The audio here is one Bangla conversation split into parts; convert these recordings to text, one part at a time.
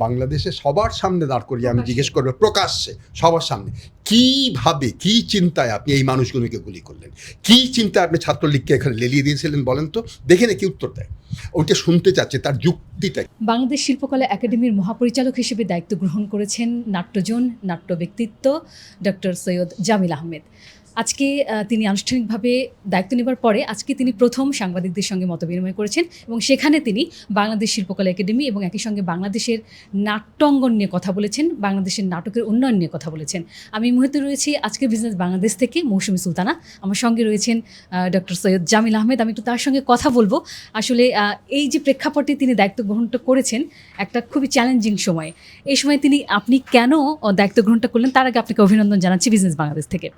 বাংলাদেশে সবার সামনে দাঁড় করিয়ে আমি জিজ্ঞেস করব প্রকাশ্যে সবার সামনে। কীভাবে কি চিন্তায় আপনি এই মানুষগুলোকে গুলি করলেন? কি চিন্তায় আপনি ছাত্রলীগকে এখানে লেলিয়ে দিয়েছিলেন বলেন তো? দেখে না কি উত্তর দেয়। ওইটা শুনতে চাচ্ছে তার যুক্তিটা? বাংলাদেশ শিল্পকলা একাডেমির মহাপরিচালক হিসেবে দায়িত্ব গ্রহণ করেছেন নাট্যজন নাট্য ব্যক্তিত্ব ডক্টর সৈয়দ জামিল আহমেদ। আজকে তিনি আনুষ্ঠানিকভাবে দায়িত্ব নেবার পরে আজকে তিনি প্রথম সাংবাদিকদের সঙ্গে মতবিনিময় করেছেন এবং সেখানে তিনি বাংলাদেশ শিল্পকলা একাডেমি এবং একই সঙ্গে বাংলাদেশের নাট্যাঙ্গন নিয়ে কথা বলেছেন, বাংলাদেশের নাটকের উন্নয়ন নিয়ে কথা বলেছেন। আমি মুহূর্তে রয়েছি আজকে বিজনেস বাংলাদেশ থেকে মৌসুমী সুলতানা। আমার সঙ্গে রয়েছেন ডক্টর সৈয়দ জামিল আহমেদ। আমি একটু তার সঙ্গে কথা বলব। আসলে এই যে প্রেক্ষাপটে তিনি দায়িত্ব গ্রহণটা করেছেন, একটা খুবই চ্যালেঞ্জিং সময়। এই সময় তিনি আপনি কেন দায়িত্ব গ্রহণটা করলেন? তার আগে আপনাকে অভিনন্দন জানাচ্ছি বিজনেস বাংলাদেশ থেকে।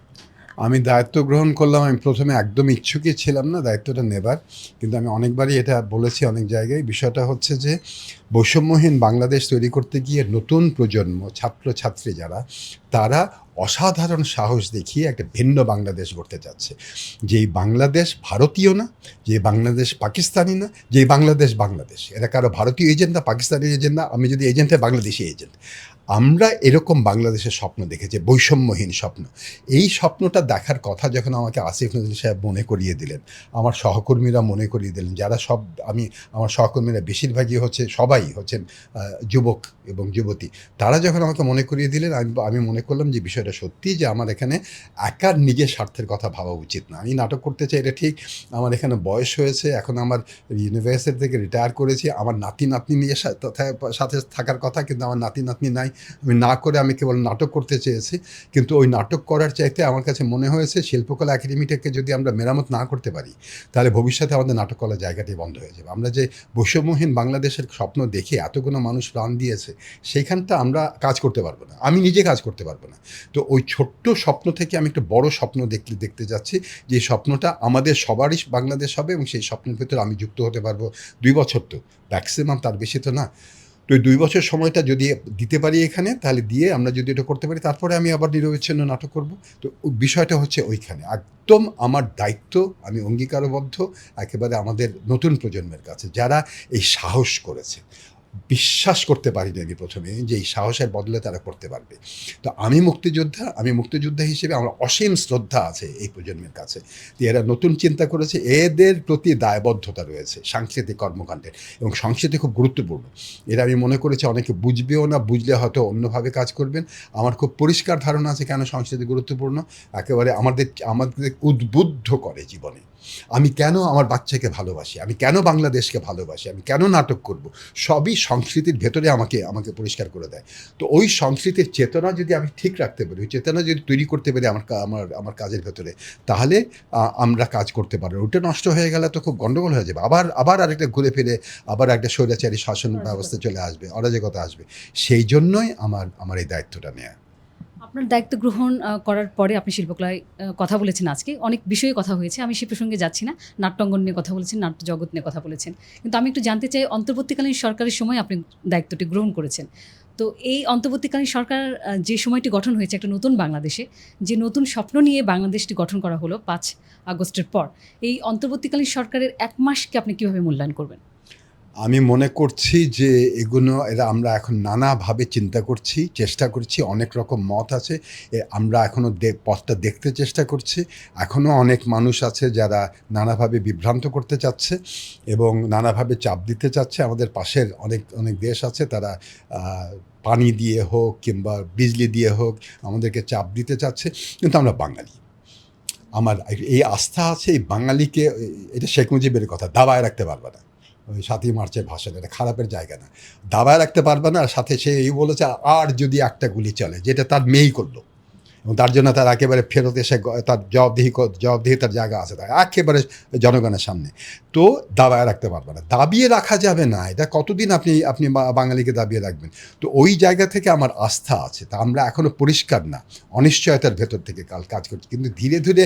আমি দায়িত্ব গ্রহণ করলাম, আমি প্রথমে একদম ইচ্ছুকই ছিলাম না, দায়িত্বটা নেবার। কিন্তু আমি অনেকবারই এটা বলেছি অনেক জায়গায়। বিষয়টা হচ্ছে যে, বৈষম্যহীন বাংলাদেশ তৈরি করতে গিয়ে নতুন প্রজন্ম, ছাত্রছাত্রী যারা, তারা অসাধারণ সাহস দেখিয়ে একটা ভিন্ন বাংলাদেশ গড়তে যাচ্ছে। যেই বাংলাদেশ ভারতীয় না যে বাংলাদেশ পাকিস্তানি না যে বাংলাদেশ বাংলাদেশ। এরা কারও ভারতীয় এজেন্ট না, পাকিস্তানি এজেন্ট না, আমি যদি এজেন্ট হয় বাংলাদেশি এজেন্ট। আমরা এরকম বাংলাদেশের স্বপ্ন দেখেছি বৈষম্যহীন স্বপ্ন। এই স্বপ্নটা দেখার কথা যখন আমাকে আসিফ নজরুল সাহেব মনে করিয়ে দিলেন, আমার সহকর্মীরা মনে করিয়ে দিলেন, যারা সব, আমি, আমার সহকর্মীরা বেশিরভাগই হচ্ছে, সবাই হচ্ছেন যুবক এবং যুবতী, তারা যখন আমাকে মনে করিয়ে দিলেন, আমি আমি মনে করলাম যে বিষয়টা সত্যি, যে আমার এখানে একার নিজের স্বার্থের কথা ভাবা উচিত না। আমি নাটক করতে চাই, এটা ঠিক, আমার এখানে বয়স হয়েছে, এখন আমার ইউনিভার্সিটি থেকে রিটায়ার করেছি, আমার নাতি নাতনি নিয়ে সাথে থাকার কথা, কিন্তু আমার নাতি নাতনি নাই আমি না করে আমি কেবল নাটক করতে চেয়েছি, কিন্তু ওই নাটক করার চাইতে আমার কাছে মনে হয়েছে শিল্পকলা একাডেমিটাকে যদি আমরা মেরামত না করতে পারি, তাহলে ভবিষ্যতে আমাদের নাটককলার জায়গাটি বন্ধ হয়ে যাবে। আমরা যে বৈষম্যহীন বাংলাদেশের স্বপ্ন দেখে এতগুলো মানুষ প্রাণ দিয়েছে, সেইখানটা আমরা কাজ করতে পারব না। আমি নিজে কাজ করতে পারব না। তো ওই ছোট্ট স্বপ্ন থেকে আমি একটা বড় স্বপ্ন দেখতে দেখতে যাচ্ছি যে স্বপ্নটা আমাদের সবারই বাংলাদেশ হবে এবং সেই স্বপ্নের ভেতরে আমি যুক্ত হতে পারব দুই বছর তো। ম্যাক্সিমাম তার বেশি তো না। তো দুই বছর সময়টা যদি দিতে পারি এখানে, তাহলে দিয়ে আমরা যদি এটা করতে পারি, তারপরে আমি আবার নিরবিচ্ছিন্ন নাটক করব। তো বিষয়টা হচ্ছে ওইখানে। একদম আমার দায়িত্ব, আমি অঙ্গীকারবদ্ধ, একেবারে আমাদের নতুন প্রজন্মের কাছে, যারা এই সাহস করেছে। বিশ্বাস করতে পারিনি আমি প্রথমে, যে এই সাহসের বদলে তারা করতে পারবে। তো আমি মুক্তিযোদ্ধা আমি মুক্তিযোদ্ধা হিসেবে আমার অসীম শ্রদ্ধা আছে এই প্রজন্মের কাছে। এরা নতুন চিন্তা করেছে, এদের প্রতি দায়বদ্ধতা রয়েছে সাংস্কৃতিক কর্মকাণ্ডের এবং সংস্কৃতি খুব গুরুত্বপূর্ণ। এরা আমি মনে করেছি অনেকে বুঝবেও না, বুঝলে হয়তো অন্যভাবে কাজ করবেন। আমার খুব পরিষ্কার ধারণা আছে কেন সংস্কৃতি গুরুত্বপূর্ণ। একেবারে আমাদের আমাদের উদ্বুদ্ধ করে জীবনে। আমি কেন আমার বাচ্চাকে ভালোবাসি? আমি কেন বাংলাদেশকে ভালোবাসি? আমি কেন নাটক করব? সবই সংস্কৃতির ভেতরে আমাকে আমাকে পরিষ্কার করে দেয়। তো ওই সংস্কৃতির চেতনা যদি আমি ঠিক রাখতে পারি ওই চেতনা যদি তৈরি করতে পারি আমার আমার আমার কাজের ভেতরে তাহলে আমরা কাজ করতে পারব। ওটা নষ্ট হয়ে গেলে তো খুব গণ্ডগোল হয়ে যাবে। আবার আবার আরেকটা ঘুরে ফিরে আবার একটা স্বৈরাচারী শাসন ব্যবস্থা চলে আসবে অরাজকতা আসবে। সেই জন্যই আমার আমার এই দায়িত্বটা নেওয়া আপনার দায়িত্ব গ্রহণ করার পরে আপনি শিল্পকলায় কথা বলেছেন আজকে। অনেক বিষয়ে কথা হয়েছে। আমি সে প্রসঙ্গে যাচ্ছি না। নাট্যাঙ্গন নিয়ে কথা বলেছেন, নাট্য জগৎ নিয়ে কথা বলেছেন। কিন্তু আমি একটু জানতে চাই, অন্তর্বর্তীকালীন সরকারের সময় আপনি দায়িত্বটি গ্রহণ করেছেন। তো এই অন্তর্বর্তীকালীন সরকার যে সময়টি গঠন হয়েছে একটা নতুন বাংলাদেশে, যে নতুন স্বপ্ন নিয়ে বাংলাদেশটি গঠন করা হলো পাঁচ আগস্টের পর, এই অন্তর্বর্তীকালীন সরকারের এক মাসকে আপনি কীভাবে মূল্যায়ন করবেন? আমি মনে করছি যে এগুলো এরা আমরা এখন নানাভাবে চিন্তা করছি, চেষ্টা করছি, অনেক রকম মত আছে। আমরা এখনও পথটা দেখতে চেষ্টা করছি। এখনও অনেক মানুষ আছে যারা নানাভাবে বিভ্রান্ত করতে চাচ্ছে এবং নানাভাবে চাপ দিতে চাচ্ছে। আমাদের পাশের অনেক অনেক দেশ আছে, তারা পানি দিয়ে হোক কিংবা বিজলি দিয়ে হোক আমাদেরকে চাপ দিতে চাচ্ছে। কিন্তু আমরা বাঙালি। আমার এই আস্থা আছে, এই বাঙালিকে এটা শেখ মুজিবের কথা, দাবায় রাখতে পারবে না। ওই সাতই মার্চের ভাষণ, এটা খারাপের জায়গা না। দাবায় রাখতে পারবে না, আর সাথে সে এই বলেছে, আর যদি একটা গুলি চলে যেটা তার মেয়েই করল। এবং তার জন্য তার একেবারে ফেরত এসে তার জবাবদিহি জবাবদিহি তার জায়গা আছে তার, একেবারে জনগণের সামনে। তো দাবায় রাখতে পারবে না। দাবিয়ে রাখা যাবে না, এটা কতদিন আপনি আপনি বাঙালিকে দাবিয়ে রাখবেন? তো ওই জায়গা থেকে আমার আস্থা আছে, তা আমরা এখনও পরিষ্কার না। অনিশ্চয়তার ভেতর থেকে কাল কাজ করছি। কিন্তু ধীরে ধীরে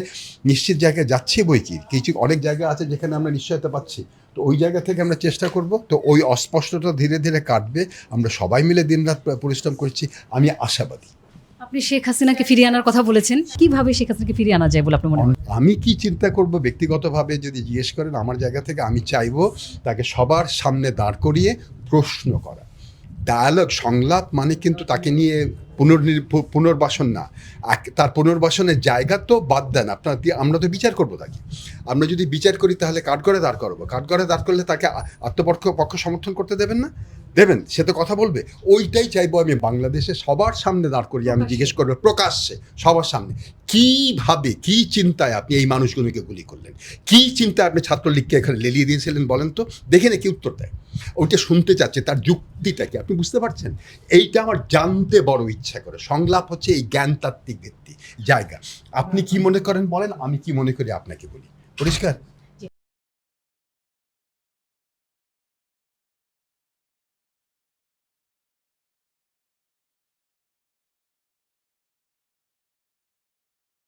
নিশ্চিত জায়গায় যাচ্ছে বই কি? কিছু অনেক জায়গা আছে যেখানে আমরা নিশ্চয়তা পাচ্ছি। তো ওই জায়গা থেকে আমরা চেষ্টা করব। তো ওই অস্পষ্টতা ধীরে ধীরে কাটবে। আমরা সবাই মিলে দিনরাত পরিশ্রম করছি। আমি আশাবাদী। আপনি শেখ হাসিনাকে ফিরিয়ে আনার কথা বলেছেন। কীভাবে শেখ হাসিনাকে ফিরিয়ে আনা যায় বলে আপনার মনে আমি কি চিন্তা করব ব্যক্তিগতভাবে যদি জিজ্ঞেস করেন আমার জায়গা থেকে আমি চাইব তাকে সবার সামনে দাঁড় করিয়ে প্রশ্ন করা। ডায়ালগ সংলাপ মানে কিন্তু তাকে নিয়ে পুনর্নির পুনর্বাসন না। তার পুনর্বাসনের জায়গা তো বাদ দেন। আপনার দিয়ে আমরা তো বিচার করব তাকে। আমরা যদি বিচার করি তাহলে কাঠগড়ে দাঁড় করব। কাঠগড়ে দাঁড় করলে তাকে আত্মপক্ষ, পক্ষ সমর্থন করতে দেবেন না? দেবেন সে তো কথা বলবে। ওইটাই চাইব আমি বাংলাদেশে সবার সামনে দাঁড় করিয়ে আমি জিজ্ঞেস করব প্রকাশ্যে সবার সামনে। কীভাবে কি চিন্তায় আপনি এই মানুষগুলোকে গুলি করলেন? কি চিন্তায় আপনি ছাত্রলীগকে এখানে লেলিয়ে দিয়েছিলেন বলেন তো? দেখে না কি উত্তর দেয়। ওইটা শুনতে চাচ্ছে তার যুক্তিটা কি? আপনি বুঝতে পারছেন? এইটা আমার জানতে বড় ইচ্ছা করে। সংলাপ হচ্ছে এই জ্ঞানতাত্ত্বিক ভিত্তি জায়গা। আপনি কি মনে করেন বলেন? আমি কি মনে করি আপনাকে বলি। পরিষ্কার?